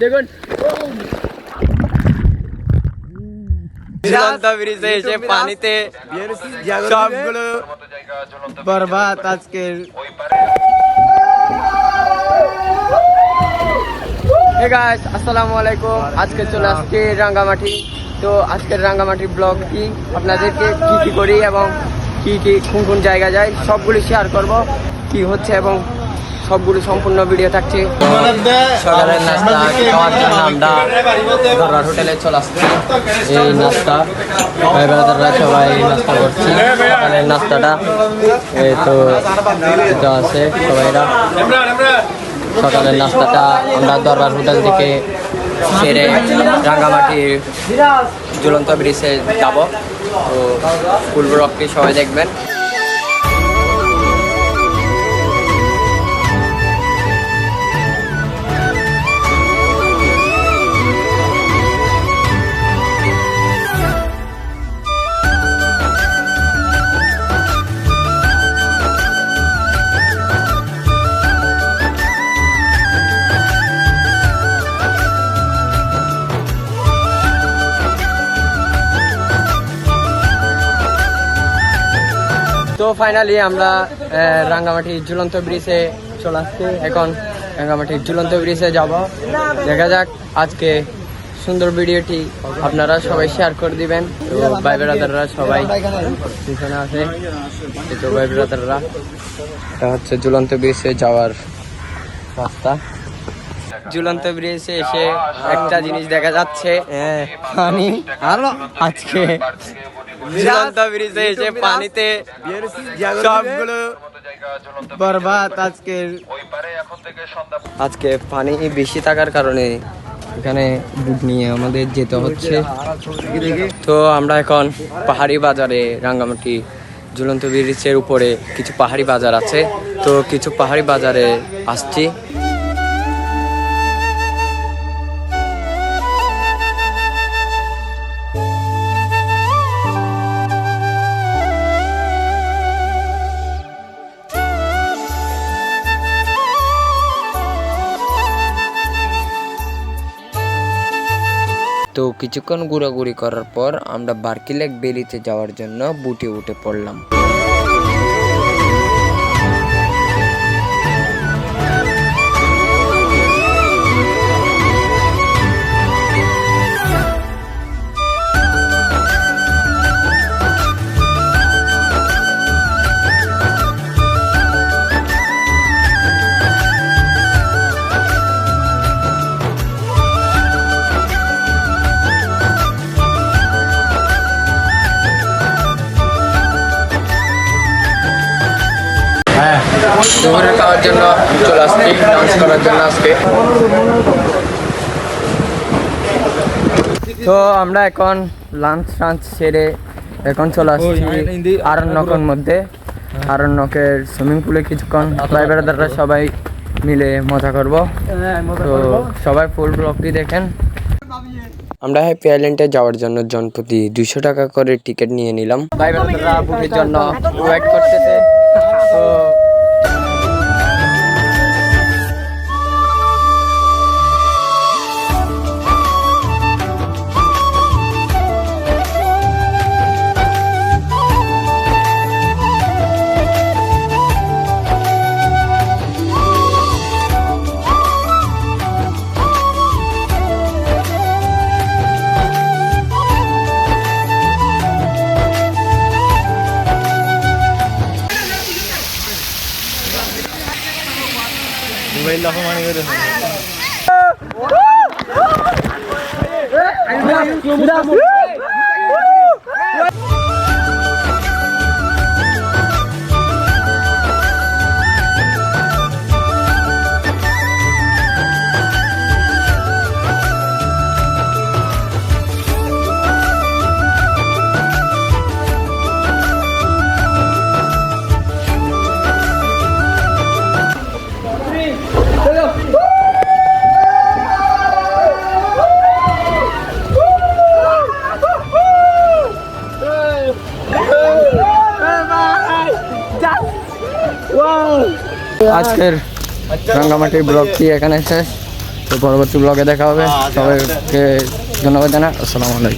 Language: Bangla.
দেখুন। ঝুলন্ত ব্রিজে এসে পানিতে সবগুলো বরবাদ আজকের গাইস আসসালামু আলাইকুম। আজকে চলে আসছি রাঙ্গামাটি। তো আজকের রাঙ্গামাটি ব্লগটি আপনাদেরকে কি কি করি এবং কি কি কোন কোন জায়গা যাই সবগুলি শেয়ার করব। কি হচ্ছে এবং সবগুলো সম্পূর্ণ ভিডিও থাকছে। সকালের নাস্তা, খাওয়ার জন্য আমরা দরবার হোটেলে চলে আসছি। এই নাস্তা, ভাই ব্রাদাররা সবাই নাস্তা করছি। সকালের নাস্তাটা, এই তো এটা আছে সবাইরা। সকালের নাস্তাটা আমরা দরবার হোটেল থেকে সেরে রাঙ্গামাটির ঝুলন্ত ব্রিজে যাব। তো ফুল রকটি সবাই দেখবেন। তো ফাইনালি আমরা আহ, রাঙ্গামাটি ঝুলন্ত ব্রিজে চলে আসছি। এখন রাঙ্গামাটির ঝুলন্ত ব্রিজে যাব। দেখা যাক আজকে সুন্দর ভিডিওটি আপনারা সবাই শেয়ার করে দিবেন। তো ভাই ব্রাদাররা সবাই পিছনে আছে। তো ভাই ব্রাদাররা এটা হচ্ছে ঝুলন্ত ব্রিজে যাওয়ার রাস্তা। ঝুলন্ত ব্রিজে এসে একটা জিনিস দেখা যাচ্ছে। পানি। আজকে ঝুলন্ত ব্রিজে এসে পানিতে সবগুলো বরবাদ আজকের আজকে পানি বেশি থাকার কারণে এখানে বুট নিয়ে আমাদের যেতে হচ্ছে। তো আমরা এখন পাহাড়ি বাজারে রাঙ্গামাটি ঝুলন্ত ব্রিজের উপরে কিছু পাহাড়ি বাজার আছে। তো কিছু পাহাড়ি বাজারে আসছি। তো কিছুক্ষণ ঘোরাঘুরি করার পর আমরা বার্কিলেক বেলিতে যাওয়ার জন্য বুটে উঠে পড়লাম। দুপুরে খাওয়ার জন্য চলে আসছি ডান্স করার জন্য আজকে। তো আমরা এখন লাঞ্চ টাঞ্চ সেরে এখন চলে আসছি আরণ্যকের মধ্যে। আরণ্যকের সুইমিং পুলে কিছুক্ষণ ভাই বেড়াদাররা সবাই মিলে মজা করব। তো সবাই ফুল ব্লগটি দেখেন। আমরা হ্যাপি আইল্যান্ডে যাওয়ার জন্য জনপ্রতি দুইশো টাকা করে টিকিট নিয়ে নিলাম। ভাই বেড়াদাররা বুকের জন্য ওয়েট করতেছে। Bismillahirrahmanirrahim. আজকের রাঙ্গামাটির ব্লগটি এখানে শেষ? তো পরবর্তী ব্লগে দেখা হবে। সবাইকে ধন্যবাদ জানা আসসালামু আলাইকুম।